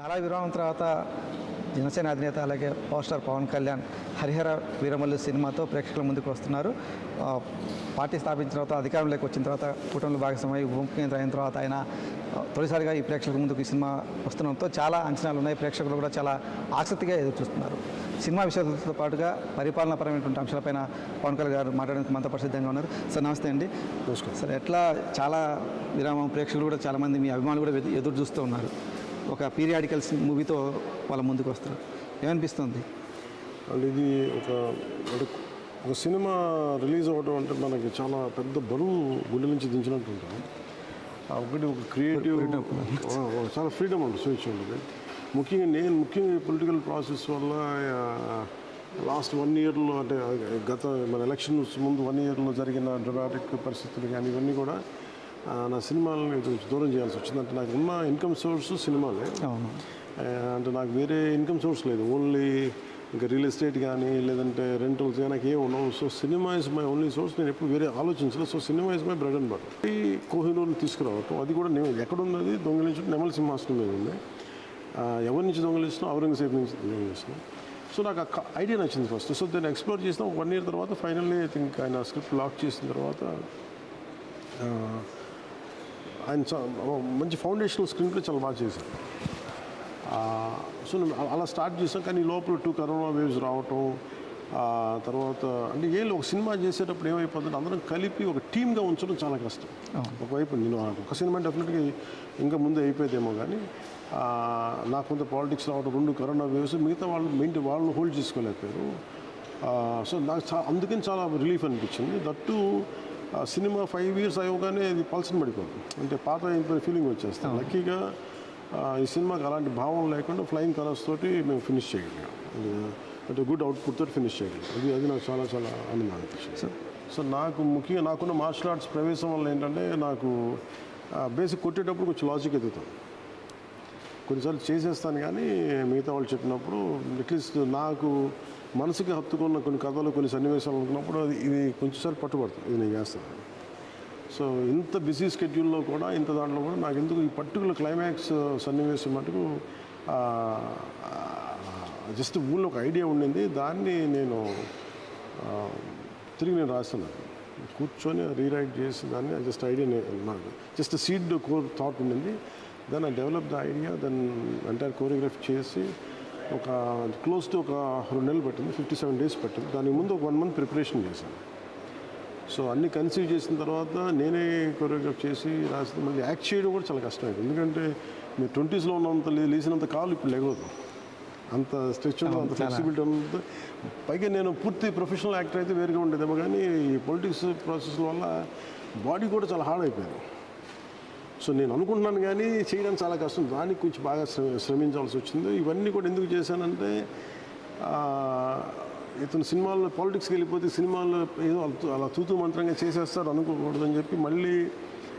చాలా విరామం తర్వాత జనసేన అధినేత అలాగే పవర్ స్టార్ పవన్ కళ్యాణ్ హరిహర వీరమల్లు సినిమాతో ప్రేక్షకుల ముందుకు వస్తున్నారు. పార్టీ స్థాపించిన తర్వాత అధికారంలోకి వచ్చిన తర్వాత కూటమిలో భాగస్వామై ముఖ్యమంత్రి అయిన తర్వాత ఆయన తొలిసారిగా ఈ ప్రేక్షకుల ముందుకు ఈ సినిమా వస్తుండడంతో చాలా అంచనాలు ఉన్నాయి. ప్రేక్షకులు కూడా చాలా ఆసక్తిగా ఎదురు చూస్తున్నారు. సినిమా విషయాలతో పాటుగా పరిపాలనాపరమైనటువంటి అంశాలపైన పవన్ కళ్యాణ్ గారు మాట్లాడడానికి మనతో పాటు సిద్ధంగా ఉన్నారు. సార్ నమస్తే అండి. నమస్కారం. సార్ ఎట్లా చాలా విరామం ప్రేక్షకులు కూడా చాలామంది మీ అభిమానులు కూడా ఎదు- ఎదురు చూస్తూ ఉన్నారు. ఒక పీరియాడికల్స్ మూవీతో వాళ్ళ ముందుకు వస్తారు. ఏమనిపిస్తుంది? అంటే ఇది ఒక ఒక సినిమా రిలీజ్ అవ్వడం అంటే మనకి చాలా పెద్ద బరువు గుండె నుంచి దించినట్టు ఉంటుంది. ఒకటి ఒక క్రియేటివ్ చాలా ఫ్రీడమ్ ఉంటుంది స్వేచ్ఛ ఉంటుంది. ముఖ్యంగా నేను ముఖ్యంగా పొలిటికల్ ప్రాసెస్ వల్ల లాస్ట్ వన్ ఇయర్లో అంటే గత మన ఎలక్షన్స్ ముందు వన్ ఇయర్లో జరిగిన డ్రమాటిక్ పరిస్థితులు కానీ ఇవన్నీ కూడా నా సినిమాలని కొంచెం దూరం చేయాల్సి వచ్చింది. అంటే నాకు ఉన్న ఇన్కమ్ సోర్స్ సినిమాలే. అవును. అంటే నాకు వేరే ఇన్కమ్ సోర్స్ లేదు. ఓన్లీ ఇంకా రియల్ ఎస్టేట్ కానీ లేదంటే రెంటల్స్ కానీ నాకు ఏం ఉండవు. So cinema is my only source నేను ఎప్పుడు వేరే ఆలోచించలేదు. So cinema is my bread and butter ఈ కోహినూర్ని తీసుకురావటం అది కూడా నేను ఎక్కడ ఉంది అది దొంగలించడం నెమల సింహాసనం మీద ఉంది. ఎవరి నుంచి దొంగలిస్తున్నాం ఔరంగజేబ్ నుంచి దొంగలిస్తున్నాం సో నాకు ఆ ఐడియా నచ్చింది ఫస్ట్ సో దాన్ని ఎక్స్ప్లోర్ చేసిన వన్ ఇయర్ తర్వాత ఫైనల్లీ ఐ థింక్ ఆయన స్క్రిప్ట్ లాక్ చేసిన తర్వాత ఆయన మంచి ఫౌండేషనల్ స్క్రీన్ ప్లే చాలా బాగా చేశారు. సో అలా స్టార్ట్ చేసాం కానీ లోపల టూ కరోనా వేవ్స్ రావటం తర్వాత అంటే ఏం ఒక సినిమా చేసేటప్పుడు ఏమైపోతుంది అందరం కలిపి ఒక టీమ్గా ఉంచడం చాలా కష్టం. ఒకవైపు నేను ఒక సినిమా డెఫినెట్గా ఇంకా ముందే అయిపోయేదేమో కానీ నాకు కొంత పాలిటిక్స్ రావడం రెండు కరోనా వేవ్స్ మిగతా వాళ్ళు మెయింటైన్ వాళ్ళని హోల్డ్ చేసుకోలేకపోయారు. సో నాకు చా అందుకని చాలా రిలీఫ్ అనిపించింది. దట్టు సినిమా ఫైవ్ ఇయర్స్ అయ్యగానే అది పల్సన్ పడిపోతుంది. అంటే పాత అయిపోయిన ఫీలింగ్ వచ్చేస్తాం లక్కీగా ఈ సినిమాకి అలాంటి భావం లేకుండా ఫ్లయింగ్ కలర్స్ తోటి మేము ఫినిష్ చేయగలిగాం. అంటే గుడ్ అవుట్పుట్ తోటి ఫినిష్ చేయగలిగాం. అది అది నాకు చాలా చాలా ఆనందం అనిపించింది. సో నాకు ముఖ్యంగా నాకున్న మార్షల్ ఆర్ట్స్ ప్రవేశం వల్ల ఏంటంటే నాకు బేసిక్ కొట్టేటప్పుడు కొంచెం లాజిక్ ఎదుగుతాను కొన్నిసార్లు చేసేస్తాను కానీ మిగతా వాళ్ళు చెప్పినప్పుడు అట్లీస్ట్ నాకు మనసుకి హత్తుకున్న కొన్ని కథలు కొన్ని సన్నివేశాలు అనుకున్నప్పుడు అది ఇది కొంచెంసారి పట్టుబడుతుంది ఇది నేను చేస్తాను. సో ఇంత బిజీ స్కెడ్యూల్లో కూడా ఇంత దాంట్లో కూడా నాకు ఎందుకు ఈ పర్టికులర్ క్లైమాక్స్ సన్నివేశం మటుకు జస్ట్ ఊళ్ళో ఒక ఐడియా ఉండింది. దాన్ని నేను తిరిగి నేను రాస్తున్నాను. కూర్చొని రీరైట్ చేసి దాన్ని జస్ట్ ఐడియా నాకు జస్ట్ సీడ్ కోర్ థాట్ ఉండింది. Then I develop the idea then entire choreography చేసి ఒక క్లోజ్ టు ఒక రెండు నెలలు పట్టింది ఫిఫ్టీ సెవెన్ డేస్ పట్టింది. దానికి ముందు ఒక వన్ మంత్ ప్రిపరేషన్ చేశాను. సో అన్ని కన్సీవ్ చేసిన తర్వాత నేనే కొరియోగ్రాఫ్ చేసి రాసి మళ్ళీ యాక్ట్ చేయడం కూడా చాలా కష్టమైంది. ఎందుకంటే మీరు ట్వంటీస్లో ఉన్నంత లేచినంత కాలు ఇప్పుడు లేగదు అంత స్ట్రెచ్ అంత ఫ్లెక్సిబిలిటీ ఉంటుంది పైగా నేను పూర్తి ప్రొఫెషనల్ యాక్టర్ అయితే వేరుగా ఉండేదేమో కానీ ఈ పొలిటిక్స్ ప్రాసెస్ వల్ల బాడీ కూడా చాలా హార్డ్ అయిపోయింది. సో నేను అనుకుంటున్నాను కానీ చేయడం చాలా కష్టం. దానికి కొంచెం బాగా శ్ర- శ్రమించాల్సి వచ్చింది. ఇవన్నీ కూడా ఎందుకు చేశానంటే ఇతను సినిమాల్లో పాలిటిక్స్కి వెళ్ళిపోతే సినిమాల్లో ఏదో అలా- అలా మంత్రంగా చేసేస్తారు అనుకోకూడదని చెప్పి మళ్ళీ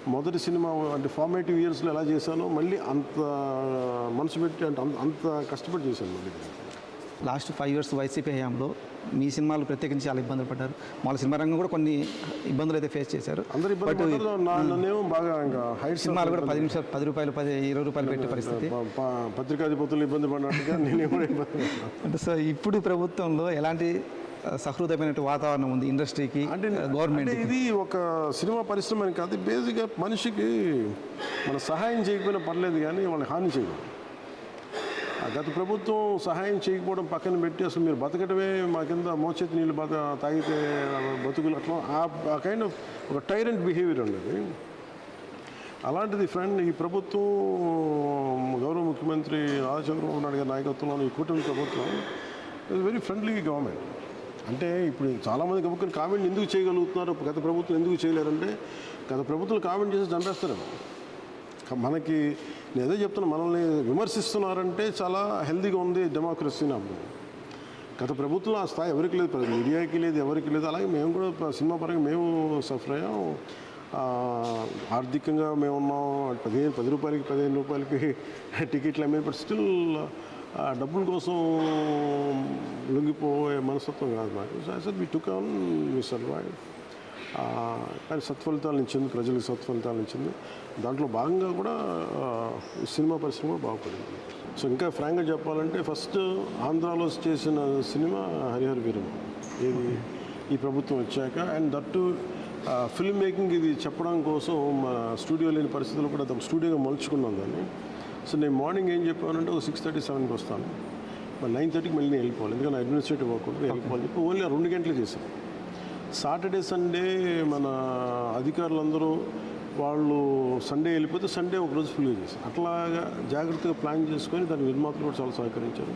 మొదటి సినిమా అంటే ఫార్మేటివ్ ఇయర్స్లో ఎలా చేశానో మళ్ళీ అంత మనసు పెట్టి అంటే అంత అంత కష్టపడి చేశాను మళ్ళీ. లాస్ట్ ఫైవ్ ఇయర్స్ వైసీపీ హయాంలో మీ సినిమాలు ప్రత్యేకించి చాలా ఇబ్బందులు పడ్డారు. మామూలు సినిమా రంగం కూడా కొన్ని ఇబ్బందులు అయితే ఫేస్ చేశారు. బట్ సినిమాలు కూడా పది నిమిషాలు పది రూపాయలు పది ఇరవై రూపాయలు పెట్టే పరిస్థితి. పత్రికాధిపతులు ఇబ్బంది పడినట్టుగా. అంటే సో ఇప్పుడు ప్రభుత్వంలో ఎలాంటి సహృదయమైన వాతావరణం ఉంది ఇండస్ట్రీకి అంటే గవర్నమెంట్ ఇది ఒక సినిమా పరిశ్రమ కాదు బేసిక్గా మనిషికి మన సహాయం చేయకపోయినా పర్లేదు కానీ వాళ్ళని హాని చేయకూడదు. గత ప్రభుత్వం సహాయం చేయకపోవడం పక్కన పెట్టి అసలు మీరు బతకటమే మా కింద మోచేతి నీళ్ళు బత తాగితే బతుకులు అట్లా ఆ కైండ్ ఆఫ్ ఒక టైరెంట్ బిహేవియర్ ఉండేది. అలాంటిది ఫ్రెండ్ ఈ ప్రభుత్వం గౌరవ ముఖ్యమంత్రి నారా చంద్రబాబు నాయుడు గారి నాయకత్వంలో ఈ కూటమి ప్రభుత్వం ఇస్ వెరీ ఫ్రెండ్లీ గవర్నమెంట్ అంటే ఇప్పుడు చాలామంది గబుక్కుని కామెంట్ ఎందుకు చేయగలుగుతున్నారు? గత ప్రభుత్వం ఎందుకు చేయలేరంటే గత ప్రభుత్వం కామెంట్ చేసి చంపేస్తారేమో మనకి నేను ఏదో చెప్తున్నా మనల్ని విమర్శిస్తున్నారంటే చాలా హెల్దీగా ఉంది డెమోక్రసీ అప్పుడు గత ప్రభుత్వం ఆ స్థాయి ఎవరికి లేదు మీడియాకి లేదు ఎవరికి లేదు అలాగే మేము కూడా సినిమా పరంగా మేము సఫర్ అయ్యాం. ఆర్థికంగా మేము ఉన్నాం పదిహేను పది రూపాయలకి పదిహేను రూపాయలకి టికెట్లు అమ్మే బట్ స్టిల్ డబ్బుల కోసం లొంగిపోయే మనస్తత్వం కాదు మాకు సార్ మీ టుక్ ఆన్ మీ సర్వైవ్ కానీ సత్ఫలితాలు ఇచ్చింది ప్రజలకు సత్ఫలితాలు ఇచ్చింది దాంట్లో భాగంగా కూడా సినిమా పరిశ్రమ బాగుపడింది. సో ఇంకా ఫ్రాంక్గా చెప్పాలంటే ఫస్ట్ ఆంధ్రాలో చేసిన సినిమా హరిహర వీరం ఇది ఈ ప్రభుత్వం వచ్చాక అండ్ దట్టు ఫిల్మ్ మేకింగ్ ఇది చెప్పడం కోసం మా స్టూడియో లేని పరిస్థితుల్లో కూడా ఒక స్టూడియోగా మలుచుకున్నాం దాన్ని. సో నేను మార్నింగ్ ఏం చెప్పానంటే ఒక సిక్స్ థర్టీ సెవెన్కి వస్తాను. మరి నైన్ థర్టీకి మళ్ళీ నేను వెళ్ళిపోవాలి. ఎందుకంటే అడ్మినిస్ట్రేటివ్ వర్క్ ఉంటుంది వెళ్ళిపోవాలి. చెప్పి ఓన్లీ రెండు గంటలు చేశాను. సాటర్డే సండే మన అధికారులందరూ వాళ్ళు సండే వెళ్ళిపోతే సండే ఒక రోజు ఫుల్గా చేసి అట్లాగా జాగ్రత్తగా ప్లాన్ చేసుకొని దాని నిర్మాతలు కూడా చాలా సహకరించారు.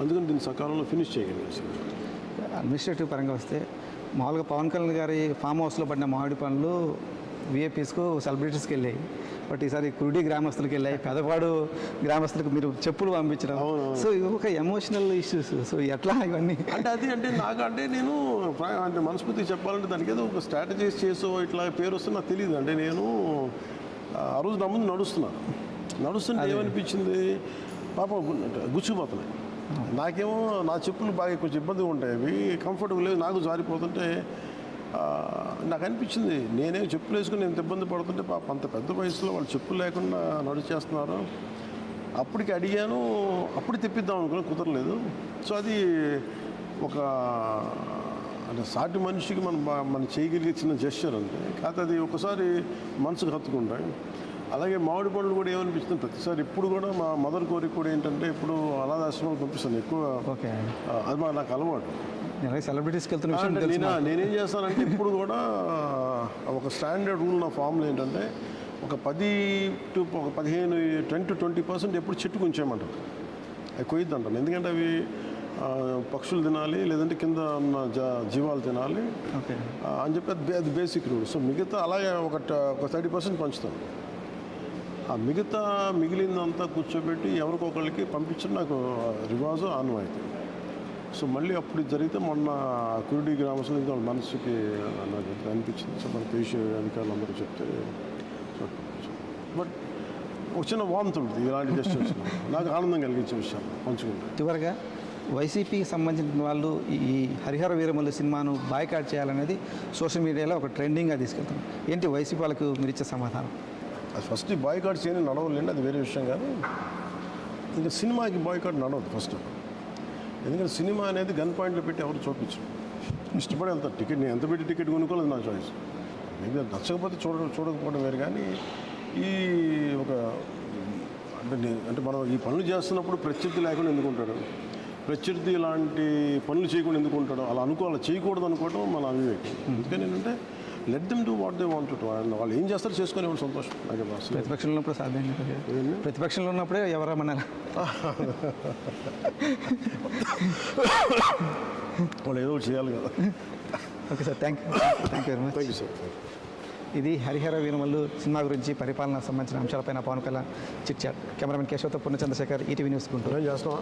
అందుకని దీన్ని సకాలంలో ఫినిష్ చేయగలిగాం అడ్మినిస్ట్రేటివ్ పరంగా వస్తే మామూలుగా పవన్ కళ్యాణ్ గారి ఫామ్ హౌస్లో పడిన మామిడి పనులు విఏపీస్కు సెలబ్రిటీస్కి వెళ్ళాయి. బట్ ఈసారి కురుడి గ్రామస్తులకు వెళ్ళాయి పెదపాడు గ్రామస్తులకు మీరు చెప్పులు పంపించడం. సో ఇవి ఒక ఎమోషనల్ ఇష్యూస్ సో ఎట్లా ఇవన్నీ? అంటే అది అంటే నాకు అంటే నేను అంటే మనస్ఫూర్తిగా చెప్పాలంటే దానికి ఏదో ఒక స్ట్రాటజీస్ చేసో ఇట్లా పేరు వస్తే నాకు తెలియదు అంటే నేను ఆ రోజు నా ముందు నడుస్తున్నాను నడుస్తుంటే ఏమనిపించింది? పాప గుచ్చిపోతున్నాయి. నాకేమో నా చెప్పులు బాగా కొంచెం ఇబ్బందిగా ఉంటాయి అవి. కంఫర్టబుల్ లేదు. నాకు జారిపోతుంటే నాకు అనిపించింది నేనే చెప్పులు వేసుకుని ఎంత ఇబ్బంది పడుతుంటే పాప అంత పెద్ద వయసులో వాళ్ళు చెప్పులు లేకుండా నడిచేస్తున్నారు. అప్పటికి అడిగాను అప్పుడు తెప్పిద్దాం అనుకుని కుదరలేదు. సో అది ఒక అంటే సాటి మనిషికి మనం మనం చేయగలిగే చిన్న జెస్చర్ అంతే. కాకపోతే అది ఒకసారి మనసుకు హత్తుకుంటాయి అలాగే మామిడి పండ్లు కూడా ఏమనిపిస్తుంది ప్రతిసారి ఇప్పుడు కూడా మా మదర్ కోరిక కూడా ఏంటంటే ఇప్పుడు అనాథాశ్రమాలు పంపిస్తాను ఎక్కువ. అది మా నాకు అలవాటు. నేను సెలబ్రిటీస్కి వెళ్తున్న విషయం నేను నేనేం చేస్తానంటే ఇప్పుడు కూడా ఒక స్టాండర్డ్ రూల్ నా ఫామ్లో ఏంటంటే ఒక పది టు ఒక పదిహేను టెన్ టు ట్వంటీ పర్సెంట్ ఎప్పుడు చెట్టుకు ఉంచేయమంటారు అవి కొయ్యద్దంటాను ఎందుకంటే అవి పక్షులు తినాలి లేదంటే కింద ఉన్న జ జీవాలు తినాలి. అని చెప్పి అది అది బేసిక్ రూల్ సో మిగతా అలాగే ఒక థర్టీ పర్సెంట్ పంచుతాను ఆ మిగతా మిగిలిందంతా కూర్చోబెట్టి ఎవరికొకరికి పంపించడం నాకు రివాజు ఆనవాయితీ. సో మళ్ళీ అప్పుడు జరిగితే మొన్న కురుడి గ్రామస్తులు ఇంకా వాళ్ళ మనసుకి నాకు అనిపించింది? సో మన దేశ అధికారులు అందరూ చెప్తే బట్ ఒక చిన్న వాంతి ఉంటుంది ఇలాంటి జస్టిస్ నాకు ఆనందం కలిగించే విషయాలు పంచుకుంటే. చివరిగా వైసీపీకి సంబంధించిన వాళ్ళు ఈ హరిహర వీరమల్లు సినిమాను బాయ్కాట్ చేయాలనేది సోషల్ మీడియాలో ఒక ట్రెండింగ్గా తీసుకెళ్తున్నారు ఏంటి వైసీపీ వాళ్ళకు మీరు ఇచ్చే సమాధానం? అది ఫస్ట్ బాయ్కాట్ చేయని నడవలేండి అది వేరే విషయం కానీ ఇంకా సినిమాకి బాయ్కాట్ నడవదు ఫస్ట్ ఎందుకంటే సినిమా అనేది గన్ పాయింట్లో పెట్టి ఎవరు చూపించరు. ఇష్టపడి వెళ్తారు. టికెట్ నేను ఎంత పెట్టి టికెట్ కొనుక్కోలేదు నా చాయిస్ మీకు నచ్చకపోతే చూడ చూడకపోవడం వేరు కానీ ఈ ఒక అంటే అంటే మనం ఈ పనులు చేస్తున్నప్పుడు ప్రత్యర్థి లేకుండా ఎందుకు ఉంటాడు? ప్రత్యర్థి ఇలాంటి పనులు చేయకుండా ఎందుకు ఉంటాడు? అలా అనుకోవాలి? చేయకూడదు అనుకోవడం మన అవివేకం. అందుకని ఏంటంటే let them do what they want to వాళ్ళు ఏం చేస్తారు చేసుకొని వాళ్ళు సంతోషం. నాకు ప్రతిపక్షంలో ఉన్నప్పుడు సాధ్యం? ప్రతిపక్షంలో ఉన్నప్పుడే ఎవరమన్నారు వాళ్ళు ఏదో చేయాలి కదా. Okay sir thank you thank you very much thank you sir ఇది హరిహర వీరమల్లు సినిమా గురించి పరిపాలన సంబంధించిన అంశాలపైన Pawan Kalyan chit chat cameraman కేశవతో Purnachandrasekhar ETV news Guntur. ఏం చేస్తావా